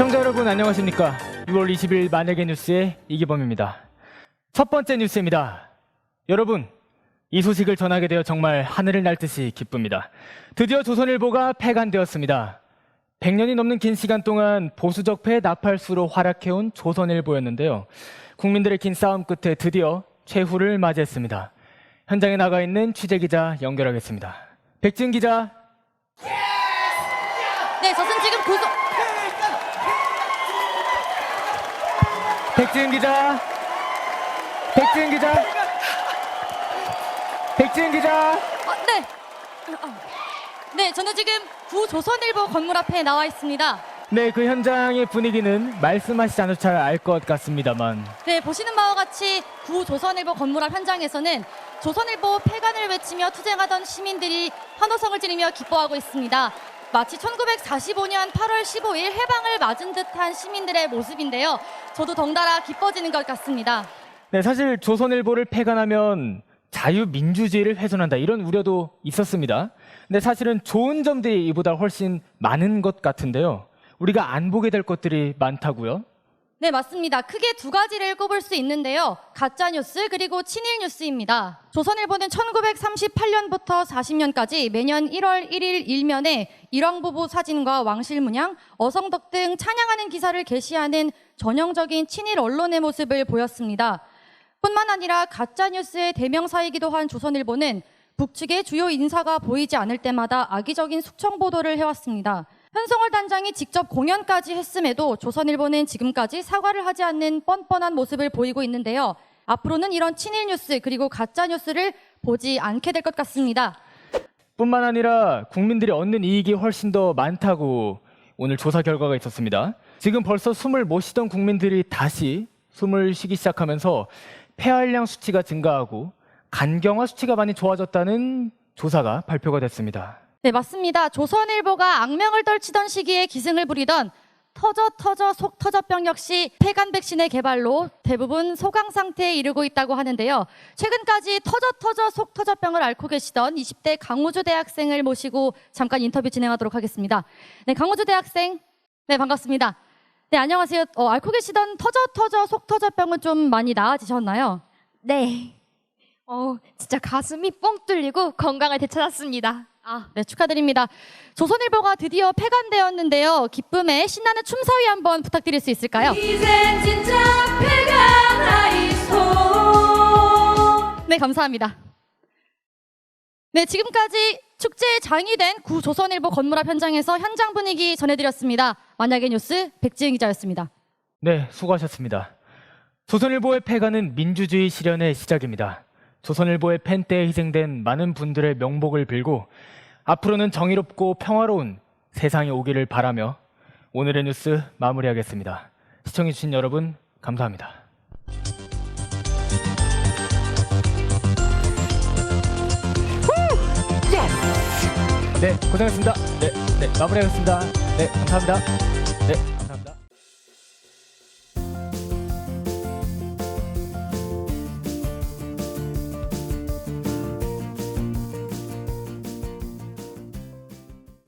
시청자 여러분 안녕하십니까? 6월 20일 만약의 뉴스의 이기범입니다. 첫 번째 뉴스입니다. 여러분, 이 소식을 전하게 되어 정말 하늘을 날 듯이 기쁩니다. 드디어 조선일보가 폐간되었습니다. 100년이 넘는 긴 시간 동안 보수적 패 나팔수로 활약해온 조선일보였는데요. 국민들의 긴 싸움 끝에 드디어 최후를 맞이했습니다. 현장에 나가 있는 취재 기자 연결하겠습니다. 백진 기자, 네, 저는 지금 고소 백지은 기자, 백지은 기자, 백지은 기자. 아, 네. 아, 네, 저는 지금 구 조선일보 건물 앞에 나와 있습니다. 네, 그 현장의 분위기는 말씀하시지 않아도 잘 알 것 같습니다만. 네, 보시는 바와 같이 구 조선일보 건물 앞 현장에서는 조선일보 폐간을 외치며 투쟁하던 시민들이 환호성을 지르며 기뻐하고 있습니다. 마치 1945년 8월 15일 해방을 맞은 듯한 시민들의 모습인데요. 저도 덩달아 기뻐지는 것 같습니다. 네, 사실 조선일보를 폐간하면 자유민주주의를 훼손한다 이런 우려도 있었습니다. 근데 사실은 좋은 점들이 이보다 훨씬 많은 것 같은데요. 우리가 안 보게 될 것들이 많다고요? 네, 맞습니다. 크게 두 가지를 꼽을 수 있는데요. 가짜 뉴스 그리고 친일 뉴스입니다. 조선일보는 1938년부터 40년까지 매년 1월 1일 일면에 일왕 부부 사진과 왕실 문양, 어성덕 등 찬양하는 기사를 게시하는 전형적인 친일 언론의 모습을 보였습니다. 뿐만 아니라 가짜 뉴스의 대명사이기도 한 조선일보는 북측의 주요 인사가 보이지 않을 때마다 악의적인 숙청 보도를 해왔습니다. 현성월 단장이 직접 공연까지 했음에도 조선일보는 지금까지 사과를 하지 않는 뻔뻔한 모습을 보이고 있는데요. 앞으로는 이런 친일 뉴스 그리고 가짜 뉴스를 보지 않게 될 것 같습니다. 뿐만 아니라 국민들이 얻는 이익이 훨씬 더 많다고 오늘 조사 결과가 있었습니다. 지금 벌써 숨을 못 쉬던 국민들이 다시 숨을 쉬기 시작하면서 폐활량 수치가 증가하고 간경화 수치가 많이 좋아졌다는 조사가 발표가 됐습니다. 네, 맞습니다. 조선일보가 악명을 떨치던 시기에 기승을 부리던 터져 터져 속 터져병 역시 폐간 백신의 개발로 대부분 소강 상태에 이르고 있다고 하는데요. 최근까지 터져 터져 속 터져병을 앓고 계시던 20대 강우주 대학생을 모시고 잠깐 인터뷰 진행하도록 하겠습니다. 네, 강우주 대학생. 네, 반갑습니다. 네, 안녕하세요. 어, 앓고 계시던 터져 터져 속 터져병은 좀 많이 나아지셨나요? 네. 어, 진짜 가슴이 뻥 뚫리고 건강을 되찾았습니다. 아, 네, 축하드립니다. 조선일보가 드디어 폐간되었는데요. 기쁨에 신나는 춤사위 한번 부탁드릴 수 있을까요? 이젠 진짜 폐간 하이소. 네, 감사합니다. 네, 지금까지 축제의 장이 된 구 조선일보 건물 앞 현장에서 현장 분위기 전해드렸습니다. 만약의 뉴스 백지은 기자였습니다. 네, 수고하셨습니다. 조선일보의 폐간은 민주주의 실현의 시작입니다. 조선일보의 펜때에 희생된 많은 분들의 명복을 빌고 앞으로는 정의롭고 평화로운 세상이 오기를 바라며 오늘의 뉴스 마무리하겠습니다. 시청해주신 여러분 감사합니다. 네, 고생했습니다. 네, 네, 마무리하겠습니다. 네, 감사합니다. 네.